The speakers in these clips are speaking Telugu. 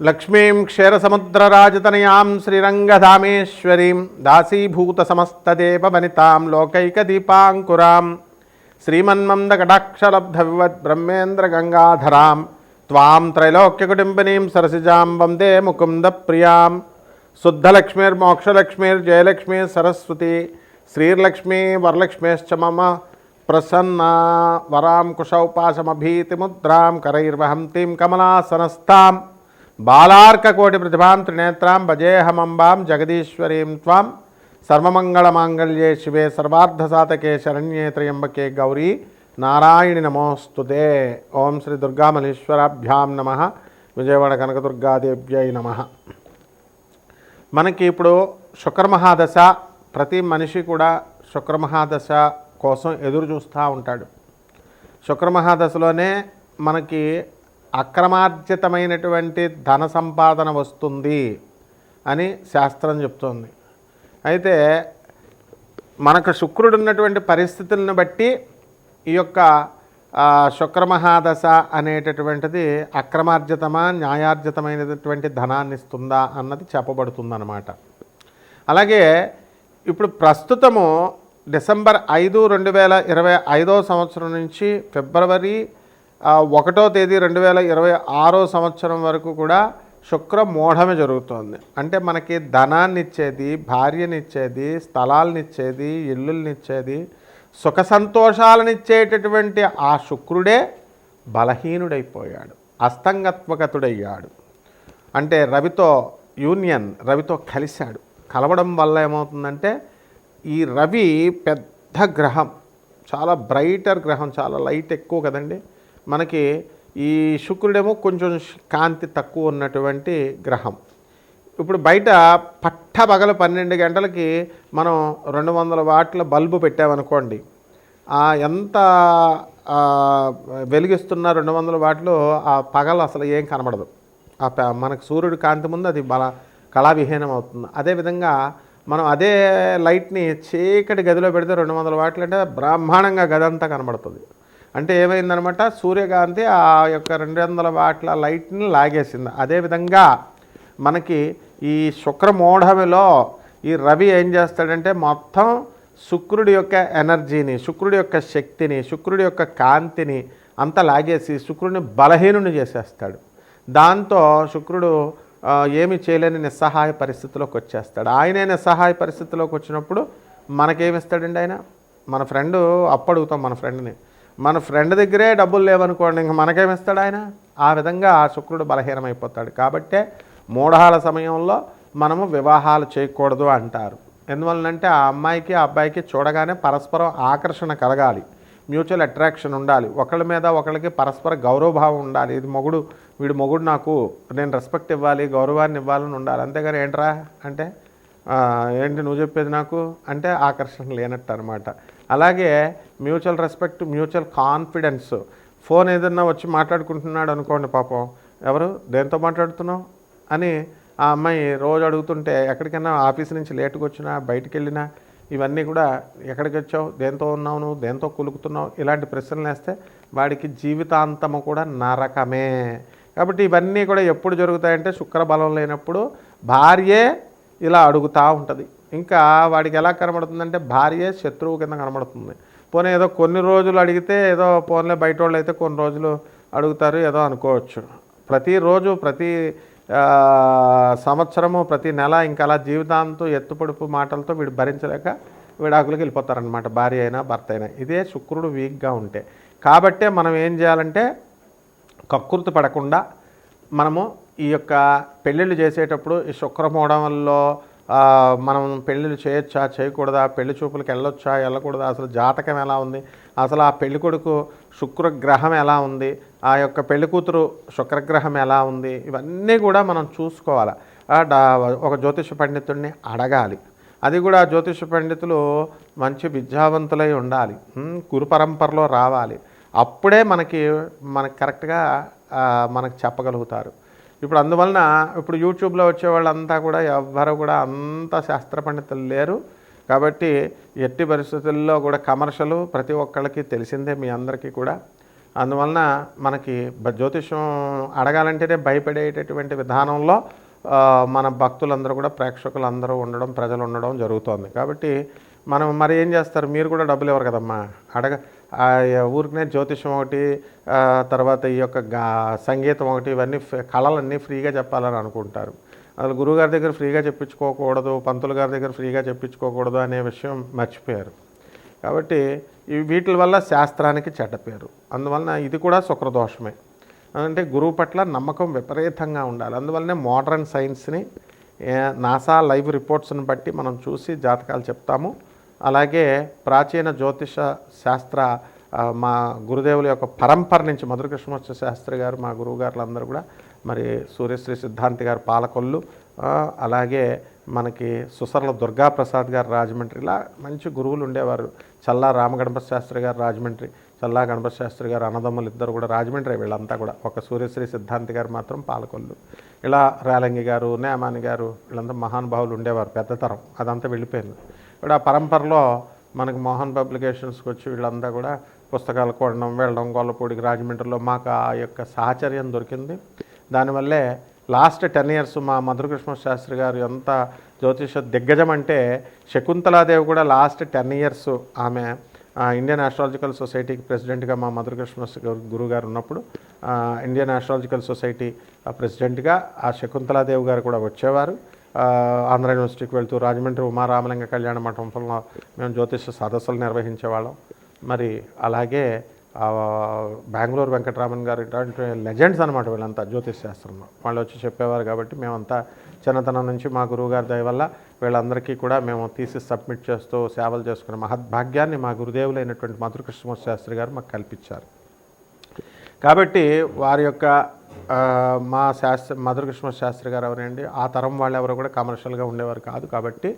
లక్ష్మీం క్షీరసముద్రరాజతనయాం శ్రీరంగధామేశ్వరీం దాసీభూతసమస్తదేవనితాం లోకైకదీపాంకురాం శ్రీమన్మందకటాక్షలబ్ధవివద్బ్రహ్మేంద్రగంగాధరాం త్వాం త్రైలోక్యకుటుంబినీం సరసిజాం వందే ముకుందప్రియాం శుద్ధలక్ష్మీర్మోక్షలక్ష్మీర్జయలక్ష్మీ సరస్వతి శ్రీర్లక్ష్మీ వరలక్ష్మీశ్చ మమ ప్రసన్న వరాం కుశౌపాసమభీతిముద్రాం కరైర్వహంతీం కమలాసనస్థాం బాలార్కకోటి ప్రతిభాం త్రినేత్రాం భజేహమంబాం జగదీశ్వరీం త్వాం సర్వమంగళమాంగళ్యే శివే సర్వార్ధసాతకే శరణ్యే త్రయంబకే గౌరీ నారాయణి నమోస్తుతే. ఓం శ్రీ దుర్గామలీశ్వరాభ్యాం నమ. విజయవాడ కనకదుర్గాదేవ్యై నమ. మనకి ఇప్పుడు శుక్రమహాదశ ప్రతి మనిషి కూడా శుక్రమహాదశ కోసం ఎదురు చూస్తూ ఉంటాడు. శుక్రమహాదశలోనే మనకి అక్రమార్జితమైనటువంటి ధన సంపాదన వస్తుంది అని శాస్త్రం చెప్తోంది. అయితే మనకు శుక్రుడు ఉన్నటువంటి పరిస్థితులను బట్టి ఈ యొక్క శుక్రమహాదశ అనేటటువంటిది అక్రమార్జితమా న్యాయార్జితమైనటువంటి ధనాన్ని ఇస్తుందా అన్నది చెప్పబడుతుందన్నమాట. అలాగే ఇప్పుడు ప్రస్తుతము డిసెంబర్ ఐదు రెండు వేల ఇరవై ఐదో సంవత్సరం నుంచి ఫిబ్రవరి ఒకటో తేదీ రెండు వేల ఇరవై ఆరో సంవత్సరం వరకు కూడా శుక్ర మూఢమే జరుగుతోంది. అంటే మనకి ధనాన్ని ఇచ్చేది భార్యనిచ్చేది స్థలాలనిచ్చేది ఇల్లుల్నిచ్చేది సుఖ సంతోషాలనిచ్చేటటువంటి ఆ శుక్రుడే బలహీనుడైపోయాడు అస్తంగత్వగతుడయ్యాడు. అంటే రవితో యూనియన్ రవితో కలిశాడు. కలవడం వల్ల ఏమవుతుందంటే ఈ రవి పెద్ద గ్రహం చాలా బ్రైటర్ గ్రహం చాలా లైట్ ఎక్కువ కదండి. మనకి ఈ శుక్రుడేమో కొంచెం కాంతి తక్కువ ఉన్నటువంటి గ్రహం. ఇప్పుడు బయట పట్ట పగల పన్నెండు గంటలకి మనం రెండు వందల వాట్ల బల్బు పెట్టామనుకోండి ఎంత వెలిగిస్తున్న రెండు వందల వాట్లు ఆ పగలు అసలు ఏం కనబడదు. ఆ ప- మనకు సూర్యుడు కాంతి ముందు అది బల కళావిహీనం అవుతుంది. అదేవిధంగా మనం అదే లైట్ని చీకటి గదిలో పెడితే రెండు వందల వాట్లు అంటే బ్రహ్మాండంగా గదంతా కనబడుతుంది. అంటే ఏమైందనమాట? సూర్యకాంతి ఆ యొక్క రెండు వందల వాట్ల లైట్ని లాగేసింది. అదేవిధంగా మనకి ఈ శుక్రమూఢమిలో ఈ రవి ఏం చేస్తాడంటే మొత్తం శుక్రుడి యొక్క ఎనర్జీని శుక్రుడి యొక్క శక్తిని శుక్రుడి యొక్క కాంతిని అంతా లాగేసి శుక్రుడిని బలహీనుని చేసేస్తాడు. దాంతో శుక్రుడు ఏమి చేయలేని నిస్సహాయ పరిస్థితిలోకి వచ్చేస్తాడు. ఆయనే నిస్సహాయ పరిస్థితిలోకి వచ్చినప్పుడు మనకేమిస్తాడండి ఆయన? మన ఫ్రెండ్ అప్పడుగుతాం మన ఫ్రెండ్ని. మన ఫ్రెండ్ దగ్గరే డబ్బులు లేవనుకోండి ఇంక మనకేమిస్తాడు ఆయన? ఆ విధంగా ఆ శుక్రుడు బలహీనమైపోతాడు. కాబట్టే మూఢాల సమయంలో మనము వివాహాలు చేయకూడదు అంటారు. ఎందువలనంటే ఆ అమ్మాయికి ఆ అబ్బాయికి చూడగానే పరస్పరం ఆకర్షణ కలగాలి. మ్యూచువల్ అట్రాక్షన్ ఉండాలి. ఒకళ్ళ మీద ఒకళ్ళకి పరస్పర గౌరవభావం ఉండాలి. ఇది మొగుడు వీడు మొగుడు నాకు నేను రెస్పెక్ట్ ఇవ్వాలి గౌరవాన్ని ఇవ్వాలని ఉండాలి. అంతేగాని ఏంట్రా అంటే ఏంటి నువ్వు చెప్పేది నాకు? అంటే ఆకర్షణ లేనట్టు అనమాట అలాగే mutual respect mutual confidence. Phone ఏదన్నా వచ్చి మాట్లాడుకుంటున్నాడు అనుకోండి పాపం. ఎవరు? దేంతో మాట్లాడుతున్నావు? అని ఆ అమ్మాయి రోజు అడుగుతుంటే ఎక్కడికైనా ఆఫీస్ నుంచి లేటుగా వచ్చినా బయటికి వెళ్ళినా ఇవన్నీ కూడా ఎక్కడికి వచ్చావు? దేంతో ఉన్నావు నువ్వు? దేంతో కులుకుతున్నావు? ఇలాంటి ప్రశ్నలు వేస్తే వాడికి జీవితాంతము కూడా నరకమే. కాబట్టి ఇవన్నీ కూడా ఎప్పుడు జరుగుతాయంటే శుక్ర బలం లేనప్పుడు భార్యే ఇలా అడుగుతూ ఉంటుంది. ఇంకా వాడికి ఎలా కనబడుతుందంటే భార్యే శత్రువు కింద కనబడుతుంది. పోనీ ఏదో కొన్ని రోజులు అడిగితే ఏదో పోన్లే బయట వాళ్ళు అయితే కొన్ని రోజులు అడుగుతారు ఏదో అనుకోవచ్చు. ప్రతిరోజు ప్రతి సంవత్సరము ప్రతి నెల ఇంకా అలా జీవితాంతం ఎత్తుపడుపు మాటలతో వీడు భరించలేక విడాకులకు వెళ్ళిపోతారనమాట భార్య అయినా భర్త అయినా. ఇదే శుక్రుడు వీక్గా ఉంటే. కాబట్టే మనం ఏం చేయాలంటే కక్కుర్తి పడకుండా మనము ఈ యొక్క పెళ్ళిళ్ళు చేసేటప్పుడు ఈ శుక్రమూఢంలో మనం పెళ్ళిళ్ళు చేయొచ్చా చేయకూడదా పెళ్ళి చూపులకు వెళ్ళొచ్చా వెళ్ళకూడదా అసలు జాతకం ఎలా ఉంది అసలు ఆ పెళ్ళి కొడుకు శుక్రగ్రహం ఎలా ఉంది ఆ యొక్క పెళ్ళి కూతురు శుక్రగ్రహం ఎలా ఉంది ఇవన్నీ కూడా మనం చూసుకోవాలి. ఒక జ్యోతిష పండితుడిని అడగాలి. అది కూడా జ్యోతిష పండితులు మంచి విద్యావంతులై ఉండాలి. గురు పరంపరలో రావాలి. అప్పుడే మనకి మనకి కరెక్ట్గా మనకు చెప్పగలుగుతారు. ఇప్పుడు అందువలన ఇప్పుడు యూట్యూబ్లో వచ్చే వాళ్ళంతా కూడా ఎవ్వరు కూడా అంత శాస్త్ర పండితులు లేరు. కాబట్టి ఎట్టి పరిస్థితుల్లో కూడా కమర్షియల్ ప్రతి ఒక్కళ్ళకి తెలిసిందే మీ అందరికీ కూడా. అందువలన మనకి జ్యోతిషం అడగాలంటేనే భయపడేటటువంటి విధానంలో మన భక్తులందరూ కూడా ప్రేక్షకులందరూ ఉండడం ప్రజలు ఉండడం జరుగుతోంది. కాబట్టి మనం మరి ఏం చేస్తారు? మీరు కూడా డబ్బులు ఇవ్వరు కదమ్మా. అడగ ఊరికనే జ్యోతిషం ఒకటి తర్వాత ఈ యొక్క గా సంగీతం ఒకటి ఇవన్నీ కళలన్నీ ఫ్రీగా చెప్పాలని అనుకుంటారు. అసలు గురువుగారి దగ్గర ఫ్రీగా చెప్పించుకోకూడదు పంతులు గారి దగ్గర ఫ్రీగా చెప్పించుకోకూడదు అనే విషయం మర్చిపోయారు. కాబట్టి వీటి వల్ల శాస్త్రానికి చెడ్డ పేరు. అందువలన ఇది కూడా శుక్రదోషమే. అంటే గురువు పట్ల నమ్మకం విపరీతంగా ఉండాలి. అందువల్లనే మోడర్న్ సైన్స్ని నాసా లైవ్ రిపోర్ట్స్ని బట్టి మనం చూసి జాతకాలు చెప్తాము. అలాగే ప్రాచీన జ్యోతిష శాస్త్ర మా గురుదేవుల యొక్క పరంపర నుంచి మధురకృష్ణమూర్తి శాస్త్రి గారు మా గురువు అందరూ కూడా మరి సూర్యశ్రీ సిద్ధాంతి గారు పాలకొల్లు అలాగే మనకి సుసర్ల దుర్గాప్రసాద్ గారు రాజమండ్రి ఇలా మంచి గురువులు ఉండేవారు. చల్లా రామగణపతి శాస్త్రి గారు రాజమండ్రి. చల్లా గణపతి శాస్త్రి గారు అన్నదమ్ములు ఇద్దరు కూడా రాజమండ్రి వీళ్ళంతా కూడా ఒక సూర్యశ్రీ సిద్ధాంతి గారు మాత్రం పాలకొల్లు. ఇలా రేలంగి గారు నేమాని గారు వీళ్ళంతా మహానుభావులు ఉండేవారు పెద్ద తరం అదంతా వెళ్ళిపోయింది. ఇప్పుడు ఆ పరంపరలో మనకి మోహన్ పబ్లికేషన్స్కి వచ్చి వీళ్ళంతా కూడా పుస్తకాలు కొనడం వెళ్ళడం గొల్లపూడికి రాజమండ్రిలో మాకు ఆ యొక్క సాహచర్యం దొరికింది. దానివల్లే లాస్ట్ టెన్ ఇయర్స్ మా మధురకృష్ణ శాస్త్రి గారు ఎంత జ్యోతిష దిగ్గజం అంటే శకుంతలాదేవి కూడా లాస్ట్ టెన్ ఇయర్స్ ఆమె ఇండియన్ ఆస్ట్రాలజికల్ సొసైటీకి ప్రెసిడెంట్గా మా మధురకృష్ణ గురువు గారు ఉన్నప్పుడు ఇండియన్ ఆస్ట్రాలజికల్ సొసైటీ ఆ, ప్రెసిడెంట్గా ఆ శకుంతలాదేవి గారు కూడా వచ్చేవారు. ఆంధ్ర యూనివర్సిటీకి వెళ్తూ రాజమండ్రి ఉమారామలింగ కళ్యాణ మండపంలో మేము జ్యోతిష సదస్సులు నిర్వహించేవాళ్ళం. మరి అలాగే బెంగళూరు వెంకటరామన్ గారు ఇట్లాంటి లెజెండ్స్ అనమాట వీళ్ళంతా జ్యోతిష్ శాస్త్రంలో. వాళ్ళు వచ్చి చెప్పేవారు కాబట్టి మేమంతా చిన్నతనం నుంచి మా గురువు గారి దయ వల్ల వీళ్ళందరికీ కూడా మేము తీసి సబ్మిట్ చేస్తూ సేవలు చేసుకున్న మహద్భాగ్యాన్ని మా గురుదేవులైనటువంటి మధురకృష్ణమూర్తి శాస్త్రి గారు మాకు కల్పించారు. కాబట్టి వారి యొక్క మా శాస్త్ర మధురకృష్ణ శాస్త్రి గారు ఎవరండి? ఆ తరం వాళ్ళు ఎవరు కూడా కమర్షియల్గా ఉండేవారు కాదు. కాబట్టి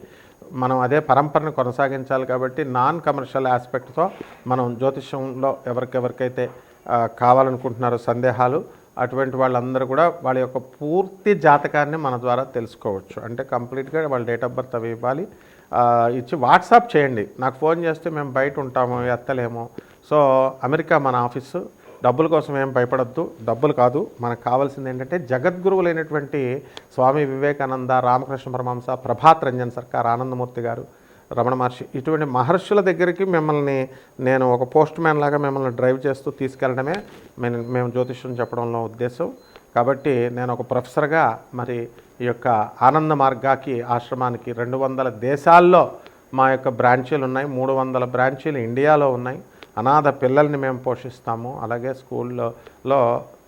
మనం అదే పరంపరను కొనసాగించాలి కాబట్టి నాన్ కమర్షియల్ ఆస్పెక్ట్తో మనం జ్యోతిష్యంలో ఎవరికెవరికైతే కావాలనుకుంటున్నారో సందేహాలు అటువంటి వాళ్ళందరూ కూడా వాళ్ళ యొక్క పూర్తి జాతకాన్ని మన ద్వారా తెలుసుకోవచ్చు. అంటే కంప్లీట్గా వాళ్ళ డేట్ ఆఫ్ బర్త్ అవి ఇవ్వాలి. ఇచ్చి వాట్సాప్ చేయండి. నాకు ఫోన్ చేస్తే మేము బయట ఉంటాము ఎత్తలేము. సో అమెరికా మన ఆఫీసు. డబ్బుల కోసం ఏం భయపడద్దు. డబ్బులు కాదు. మనకు కావాల్సింది ఏంటంటే జగద్గురువులైనటువంటి స్వామి వివేకానంద రామకృష్ణ పరమహంస ప్రభాత్ రంజన్ సర్కార్ ఆనందమూర్తి గారు. రమణ మహర్షి. ఇటువంటి మహర్షుల దగ్గరికి మిమ్మల్ని నేను ఒక పోస్ట్ మ్యాన్ లాగా మిమ్మల్ని డ్రైవ్ చేస్తూ తీసుకెళ్ళడమే మేము మేము జ్యోతిష్యం చెప్పడంలో ఉద్దేశం. కాబట్టి నేను ఒక ప్రొఫెసర్గా మరి ఈ యొక్క ఆనంద మార్గాకి ఆశ్రమానికి రెండు వందల దేశాల్లో మా యొక్క బ్రాంచీలు ఉన్నాయి. మూడు వందల బ్రాంచీలు ఇండియాలో ఉన్నాయి. అనాథ పిల్లల్ని మేము పోషిస్తాము. అలాగే స్కూల్లో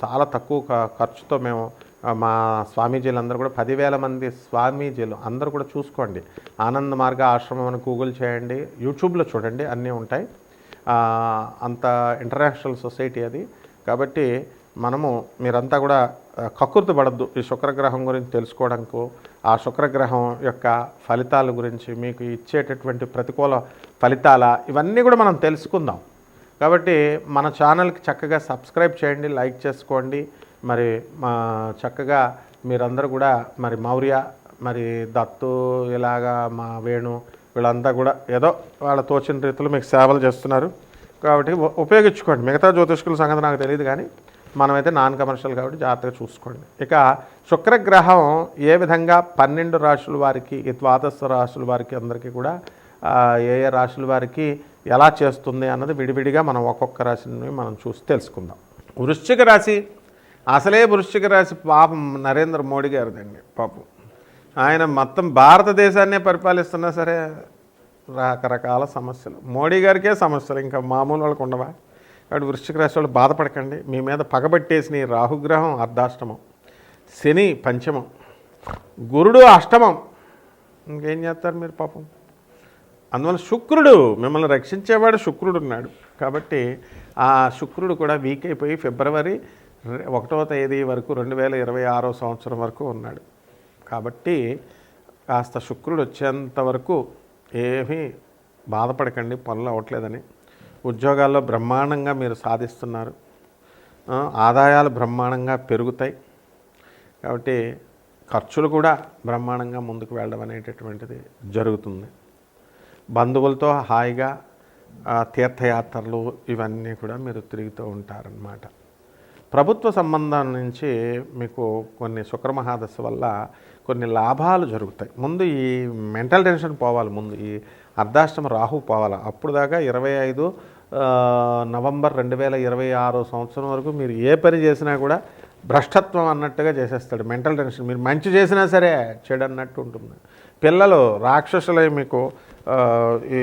చాలా తక్కువ ఖ- ఖర్చుతో మేము మా మా స్వామీజీలందరూ కూడా పదివేల మంది స్వామీజీలు అందరూ కూడా చూసుకోండి. ఆనంద మార్గ ఆశ్రమం అని గూగుల్ చేయండి. యూట్యూబ్లో చూడండి అన్నీ ఉంటాయి. అంత ఇంటర్నేషనల్ సొసైటీ అది. కాబట్టి మనము మీరంతా కూడా కకృతి పడద్దు ఈ శుక్రగ్రహం గురించి తెలుసుకోవడానికి ఆ శుక్రగ్రహం యొక్క ఫలితాల గురించి మీకు ఇచ్చేటటువంటి ప్రతికూల ఫలితాల ఇవన్నీ కూడా మనం తెలుసుకుందాం. కాబట్టి మన ఛానల్కి చక్కగా సబ్స్క్రైబ్ చేయండి లైక్ చేసుకోండి. మరి మా చక్కగా మీరందరూ కూడా మరి మౌర్య మరి దత్తు ఇలాగా మా వేణు వీళ్ళంతా కూడా ఏదో వాళ్ళ తోచిన రీతిలో మీకు సేవలు చేస్తున్నారు. కాబట్టి ఉపయోగించుకోండి. మిగతా జ్యోతిష్కుల సంగతి నాకు తెలియదు కానీ మనమైతే నాన్ కమర్షియల్ కాబట్టి జాగ్రత్తగా చూసుకోండి. ఇక శుక్రగ్రహం ఏ విధంగా పన్నెండు రాశుల వారికి ఈ ద్వాదశ రాశుల వారికి అందరికీ కూడా ఏ ఏ రాశుల వారికి ఎలా చేస్తుంది అన్నది విడివిడిగా మనం ఒక్కొక్క రాశిని మనం చూసి తెలుసుకుందాం. వృశ్చిక రాశి అసలే వృశ్చిక రాశి పాపం నరేంద్ర మోడీ గారిదండి పాపం. ఆయన మొత్తం భారతదేశాన్నే పరిపాలిస్తున్నా సరే రకరకాల సమస్యలు. మోడీ గారికే సమస్యలు ఇంకా మామూలు వాళ్ళకు ఉండవా? కాబట్టి వృశ్చిక రాశి వాళ్ళు బాధపడకండి. మీ మీద పగబట్టేసిన రాహుగ్రహం అర్ధాష్టమం శని పంచమం గురుడు అష్టమం ఇంకేం చేస్తారు మీరు పాపం? అందువల్ల శుక్రుడు మిమ్మల్ని రక్షించేవాడు శుక్రుడు ఉన్నాడు. కాబట్టి ఆ శుక్రుడు కూడా వీక్ అయిపోయి ఫిబ్రవరి ఒకటో ఒకటవ తేదీ వరకు రెండు వేల ఇరవై ఆరో సంవత్సరం వరకు ఉన్నాడు. కాబట్టి కాస్త శుక్రుడు వచ్చేంత వరకు ఏమీ బాధపడకండి పనులు అవ్వట్లేదని. ఉద్యోగాల్లో బ్రహ్మాండంగా మీరు సాధిస్తున్నారు. ఆదాయాలు బ్రహ్మాండంగా పెరుగుతాయి. కాబట్టి ఖర్చులు కూడా బ్రహ్మాండంగా ముందుకు వెళ్ళడం అనేటటువంటిది జరుగుతుంది. బంధువులతో హాయిగా తీర్థయాత్రలు ఇవన్నీ కూడా మీరు తిరుగుతూ ఉంటారనమాట ప్రభుత్వ సంబంధం నుంచి మీకు కొన్ని శుక్రమహాదశ వల్ల కొన్ని లాభాలు జరుగుతాయి. ముందు ఈ మెంటల్ టెన్షన్ పోవాలి ముందు ఈ అర్ధాష్టమ రాహు పోవాలి. అప్పుడు దాకా ఇరవై ఐదు నవంబర్ రెండు వేల ఇరవై ఆరో సంవత్సరం వరకు మీరు ఏ పని చేసినా కూడా భ్రష్టత్వం అన్నట్టుగా చేసేస్తాడు మెంటల్ టెన్షన్. మీరు మంచి చేసినా సరే చెడు అన్నట్టు ఉంటుంది. పిల్లలు రాక్షసులై మీకు ఈ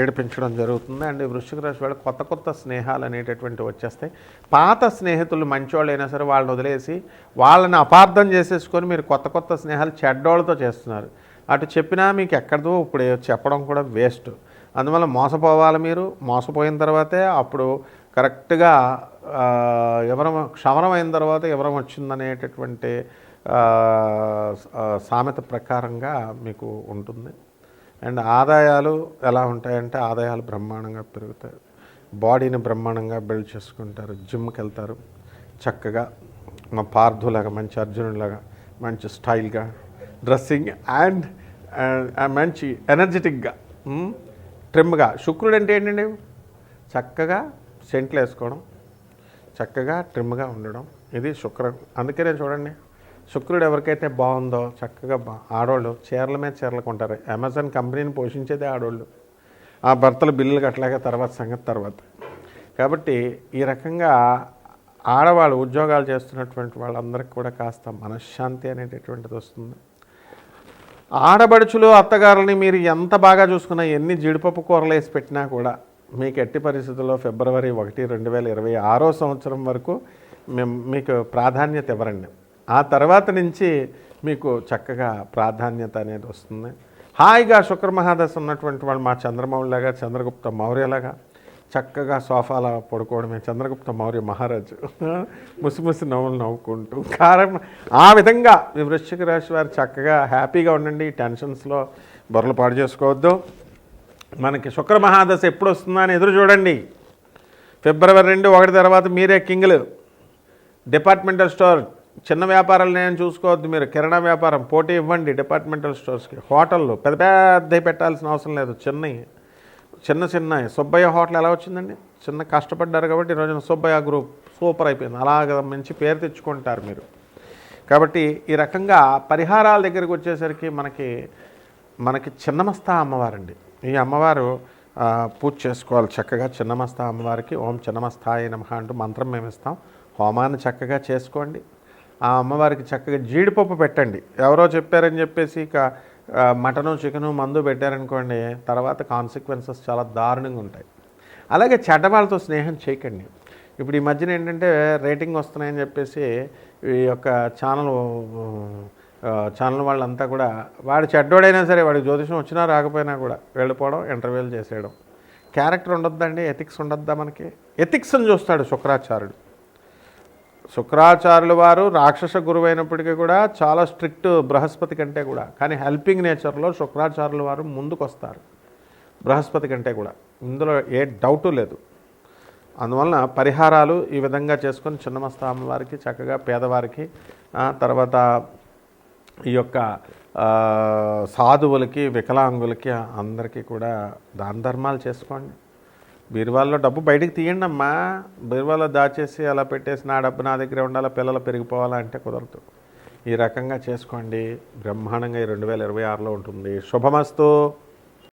ఏడిపించడం జరుగుతుంది. అండ్ వృశ్చిక రాశి వాళ్ళు కొత్త కొత్త స్నేహాలు అనేటటువంటి వచ్చేస్తాయి. పాత స్నేహితులు మంచివాళ్ళు అయినా సరే వాళ్ళని వదిలేసి వాళ్ళని అపార్థం చేసేసుకొని మీరు కొత్త కొత్త స్నేహాలు చెడ్డోళ్ళతో చేస్తున్నారు. అటు చెప్పినా మీకు ఎక్కడదో ఇప్పుడు చెప్పడం కూడా వేస్ట్. అందువల్ల మోసపోవాలి మీరు. మోసపోయిన తర్వాతే అప్పుడు కరెక్ట్గా ఎవరం క్షమరం అయిన తర్వాత ఎవరం వచ్చిందనేటటువంటి సామెత ప్రకారంగా మీకు ఉంటుంది. అండ్ ఆదాయాలు ఎలా ఉంటాయంటే ఆదాయాలు బ్రహ్మాండంగా పెరుగుతాయి. బాడీని బ్రహ్మాండంగా బిల్డ్ చేసుకుంటారు. జిమ్కి వెళ్తారు. చక్కగా మా పార్థులాగా మంచి అర్జునుడిలాగా మంచి స్టైల్గా డ్రెస్సింగ్ అండ్ మంచి ఎనర్జెటిక్గా ట్రిమ్గా. శుక్రుడు అంటే ఏంటండి? చక్కగా సెంట్లు వేసుకోవడం. చక్కగా ట్రిమ్గా ఉండడం. ఇది శుక్ర అందుకనే చూడండి. శుక్రుడు ఎవరికైతే బాగుందో చక్కగా ఆడవాళ్ళు చీరల మీద చీరలు కొంటారు. అమెజాన్ కంపెనీని పోషించేదే ఆడవాళ్ళు ఆ భర్తలు బిల్లులు కట్టలేక తర్వాత సంగతి తర్వాత. కాబట్టి ఈ రకంగా ఆడవాళ్ళు ఉద్యోగాలు చేస్తున్నటువంటి వాళ్ళందరికీ కూడా కాస్త మనశ్శాంతి అనేటటువంటిది వస్తుంది. ఆడబడుచులు అత్తగారులని మీరు ఎంత బాగా చూసుకున్నా ఎన్ని జీడిపప్పు కూరలు వేసి పెట్టినా కూడా మీకు ఎట్టి పరిస్థితుల్లో ఫిబ్రవరి ఒకటి రెండు వేల ఇరవై ఆరో సంవత్సరం వరకు మేము మీకు ప్రాధాన్యత ఇవ్వరండి. ఆ తర్వాత నుంచి మీకు చక్కగా ప్రాధాన్యత అనేది వస్తుంది. హాయిగా శుక్రమహాదశ ఉన్నటువంటి వాళ్ళు మా చంద్రమౌళిలాగా చంద్రగుప్త మౌర్యలాగా చక్కగా సోఫాలో పడుకోవడమే. చంద్రగుప్త మౌర్య మహారాజు ముసి ముసి నవ్వులు నవ్వుకుంటూ కారం ఆ విధంగా మీ వృశ్చిక రాశి వారు చక్కగా హ్యాపీగా ఉండండి. టెన్షన్స్లో బొర్రలు పాడు చేసుకోవద్దు. మనకి శుక్ర మహాదశ ఎప్పుడు వస్తుందా అని ఎదురు చూడండి. ఫిబ్రవరి రెండు ఒకటి తర్వాత మీరే కింగ్లు. డిపార్ట్మెంటల్ స్టోర్ చిన్న వ్యాపారాలు నేను చూసుకోవద్దు మీరు. కిరాణా వ్యాపారం పోటీ ఇవ్వండి డిపార్ట్మెంటల్ స్టోర్స్కి హోటళ్ళు పెద్ద పెద్దవి పెట్టాల్సిన అవసరం లేదు. చిన్నవి చిన్న చిన్న సుబ్బయ్య హోటల్ ఎలా వచ్చిందండి? చిన్న కష్టపడ్డారు కాబట్టి ఈరోజున రోజున సుబ్బయ్య గ్రూప్ సూపర్ అయిపోయింది. అలాగ మంచి పేరు తెచ్చుకుంటారు మీరు. కాబట్టి ఈ రకంగా పరిహారాల దగ్గరికి వచ్చేసరికి మనకి మనకి చిన్నమస్తా అమ్మవారండి. ఈ అమ్మవారు పూజ చేసుకోవాలి. చక్కగా చిన్నమస్తా అమ్మవారికి ఓం చిన్నమస్తాయ నమః అంటూ మంత్రం మేము ఇస్తాం హోమాన్ని చక్కగా చేసుకోండి. ఆ అమ్మవారికి చక్కగా జీడిపప్పు పెట్టండి. ఎవరో చెప్పారని చెప్పేసి ఇక మటను చికెను మందు పెట్టారనుకోండి తర్వాత కాన్సిక్వెన్సెస్ చాలా దారుణంగా ఉంటాయి. అలాగే చెడ్డవాళ్ళతో స్నేహం చేయకండి. ఇప్పుడు ఈ మధ్యన ఏంటంటే రేటింగ్ వస్తున్నాయని చెప్పేసి ఈ యొక్క ఛానల్ ఛానల్ వాళ్ళంతా కూడా వాడు చెడ్డోడైనా సరే వాడికి జ్యోతిషం వచ్చినా రాకపోయినా కూడా వెళ్ళిపోవడం ఇంటర్వ్యూలు చేసేయడం. క్యారెక్టర్ ఉండొద్దండి ఎథిక్స్ ఉండొద్దా మనకి? ఎథిక్స్ని చూస్తాడు శుక్రాచార్యుడు. శుక్రాచార్యుల వారు రాక్షస గురువైనప్పటికీ కూడా చాలా స్ట్రిక్ట్ బృహస్పతి కంటే కూడా. కానీ హెల్పింగ్ నేచర్లో శుక్రాచార్యుల వారు ముందుకు వస్తారు బృహస్పతి కంటే కూడా. ఇందులో ఏ డౌటు లేదు. అందువలన పరిహారాలు ఈ విధంగా చేసుకొని చిన్నమస్తామ అమ్మవారికి చక్కగా పేదవారికి తర్వాత ఈ యొక్క సాధువులకి వికలాంగులకి అందరికీ కూడా దాన ధర్మాలు చేసుకోండి. బీరువాల్లో డబ్బు బయటికి తీయండి అమ్మా బీరువాలో దాచేసి అలా పెట్టేసి నా డబ్బు నా దగ్గరే ఉండాలా? పిల్లలు పెరిగిపోవాలా అంటే కుదరదు. ఈ రకంగా చేసుకోండి. బ్రహ్మాండంగా ఈ రెండు వేల ఇరవై ఆరులో ఉంటుంది. శుభమస్తు.